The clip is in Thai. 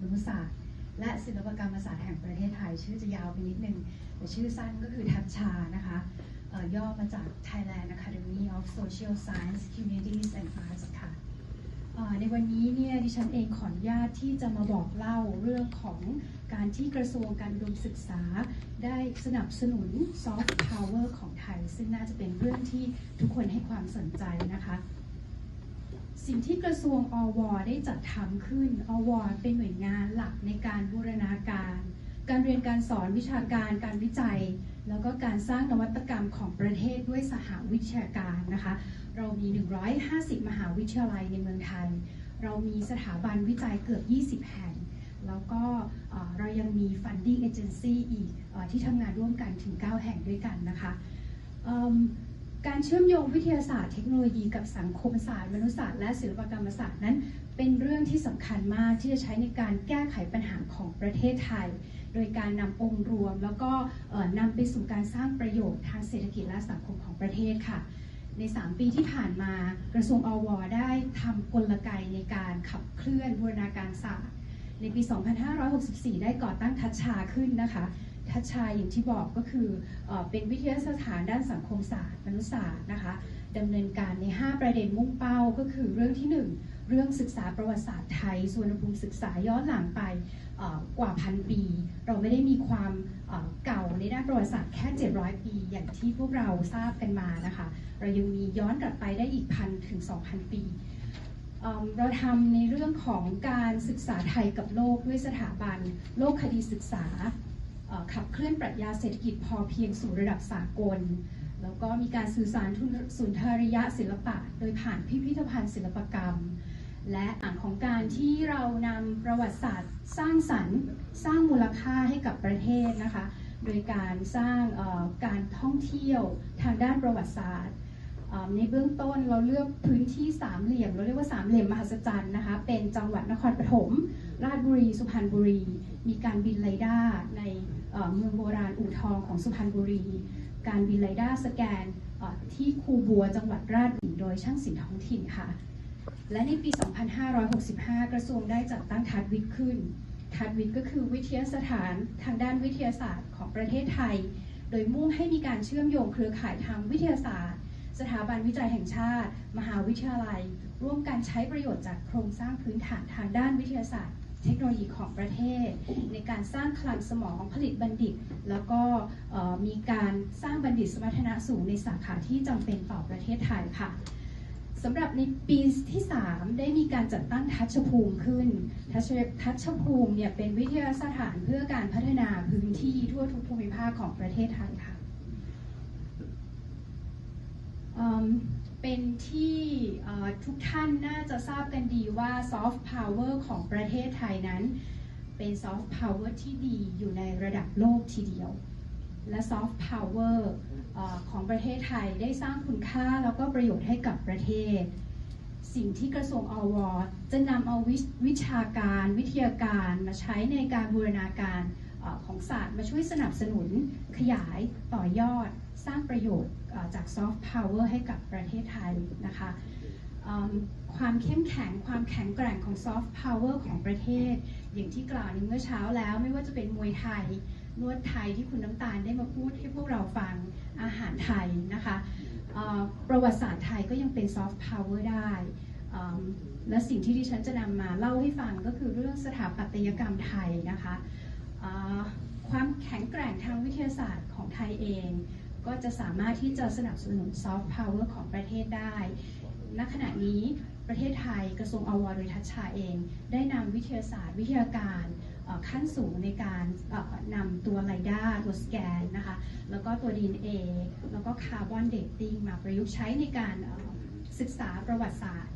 ครุศาสตร์ และศิลปกรรมศาสตร์แห่งประเทศไทย ชื่อจะยาวไปนิดนึงแต่ชื่อสั้นก็คือทัชชานะคะย่อมาจาก Thailand Academy of Social Science Humanities and Arts ค่ะเอ่อในวันนี้เนี่ยดิฉันเองขออนุญาตที่จะมาบอกเล่าเรื่องของการที่กระทรวงการอุดมศึกษา ได้สนับสนุน Soft Power ของไทย ซึ่งน่าจะเป็นเรื่องที่ทุกคนให้ความสนใจนะคะ สิ่งที่กระทรวงอวได้จัดทำขึ้นอวเป็นหน่วยงานหลักในการบูรณาการ การเรียนการสอนวิชาการการวิจัย แล้วก็การสร้างนวัตกรรมของประเทศด้วยสหวิชาการนะคะ เรามี 150 มหาวิทยาลัยในเมืองไทย เรามีสถาบันวิจัยเกือบ 20 แห่ง แล้วก็เรายังมี funding agency อีกอที่ทำงานร่วมกันถึง 9 แห่งด้วยกันนะคะ การเชื่อมโยงวิทยาศาสตร์เทคโนโลยีกับสังคมศาสตร์มนุษยศาสตร์และศิลปกรรมศาสตร์นั้น เป็นเรื่องที่สำคัญมากที่จะใช้ในการแก้ไขปัญหาของประเทศไทย โดยการนำองค์รวม แล้วก็เอ่อนำไปสู่การสร้างประโยชน์ทางเศรษฐกิจและสังคมของประเทศค่ะ ใน 3 ปีที่ผ่านมากระทรวงอวได้ทำกลไกในการขับเคลื่อนบูรณาการศาสตร์ ในปี 2564 ได้ก่อตั้งทัชชาขึ้นนะคะ ทัชชาอย่างที่บอกก็คือเอเป็นวิทยาสถานด้านสังคมศาสตร์มนุษยศาสตร์นะคะดำเนินการใน 5 ประเด็นมุ่งเป้าก็คือเรื่องที่ 1 เรื่องศึกษาประวัติศาสตร์ไทยส่วนภูมิศึกษาย้อนหลังไปกว่าพันปี เราไม่ได้มีความเก่าในด้านประวัติศาสตร์แค่ 700 ปี อย่างที่พวกเราทราบกันมานะคะเรายังมีย้อนกลับไปได้อีกพันถึง 2,000 ปีเราทำในเรื่องของการศึกษาไทยกับโลกด้วยสถาบันโลกคดีศึกษา ขับเคลื่อนปรัชญาเศรษฐกิจพอเพียงสู่ระดับสากล แล้วก็มีการสื่อสารทุนสุนทรียะศิลปะ โดยผ่านพิพิธภัณฑ์ศิลปกรรม และอ่านของการที่เรานำประวัติศาสตร์สร้างสรรค์ สร้างมูลค่าให้กับประเทศนะคะ โดยการสร้างการท่องเที่ยวทางด้านประวัติศาสตร์ในเบื้องต้นเราเลือกพื้นที่สามเหลี่ยม เราเรียกว่าสามเหลี่ยมมหัศจรรย์นะคะ เป็นจังหวัดนครปฐม ราชบุรี สุพรรณบุรี มีการบินไรด้าในเมืองโบราณอู่ทองของสุพรรณบุรี การบินไรด้าสแกนที่คูบัวจังหวัดราชบุรีโดยช่างศิลป์ท้องถิ่นค่ะ และในปี 2565 กระทรวงได้จัดตั้งทัดวิทย์ขึ้น ทัดวิทย์ก็คือวิทยาสถานทางด้านวิทยาศาสตร์ของประเทศไทย โดยมุ่งให้มีการเชื่อมโยงเครือข่ายทางวิทยาศาสตร์ สถาบันวิจัยแห่งชาติ มหาวิทยาลัย ร่วมกันใช้ประโยชน์จากโครงสร้างพื้นฐานทางด้านวิทยาศาสตร์ เทคโนโลยีของประเทศ ในการสร้างคลังสมองผลิตบัณฑิต แล้วก็มีการสร้างบัณฑิตสมรรถนะสูงในสาขาที่จำเป็นต่อประเทศไทยค่ะสำหรับในปีที่ 3 ได้มีการจัดตั้งทัชภูมิขึ้น ทัชทัชภูมิเนี่ยเป็นวิทยาสถานเพื่อการพัฒนาพื้นที่ทั่วทุกภูมิภาคของประเทศไทยค่ะ เป็นที่ทุกท่านน่าจะทราบกันดีว่าซอฟต์พาวเวอร์ของประเทศไทยนั้น เป็นซอฟต์พาวเวอร์ที่ดีอยู่ในระดับโลกทีเดียว และซอฟต์พาวเวอร์ของประเทศไทยได้สร้างคุณค่าแล้วก็ประโยชน์ให้กับประเทศ สิ่งที่กระทรวงอวจะนำเอาวิวิชาการวิทยาการมาใช้ในการบูรณาการ ของศาสตร์มาช่วยสนับสนุนขยายต่อยอด สร้างประโยชน์จากซอฟต์พาวเวอร์ให้กับประเทศไทยนะคะความเข้มแข็งความแข็งแกร่งของซอฟต์พาวเวอร์ของประเทศ อย่างที่กล่าวในเมื่อเช้าแล้ว ไม่ว่าจะเป็นมวยไทย นวดไทยที่คุณน้ำตาลได้มาพูดให้พวกเราฟังอาหารไทยนะคะประวัติศาสตร์ไทยก็ยังเป็นซอฟต์พาวเวอร์ได้และสิ่งที่ดิฉันจะนำมาเล่าให้ฟังก็คือเรื่องสถาปัตยกรรมไทยนะคะ ความแข็งแกร่งทางวิทยาศาสตร์ของไทยเอง ก็จะสามารถที่จะสนับสนุนซอฟต์พาวเวอร์ของประเทศได้ ณ ขณะนี้ประเทศไทยกระทรวงอวโดยทัชชาเอง ได้นำวิทยาศาสตร์วิทยาการขั้นสูงในการนำตัวไลด้าตัวสแกนนะคะ แล้วก็ตัว DNA แล้วก็คาร์บอนเดตติ้งมาประยุกต์ใช้ในการศึกษาประวัติศาสตร์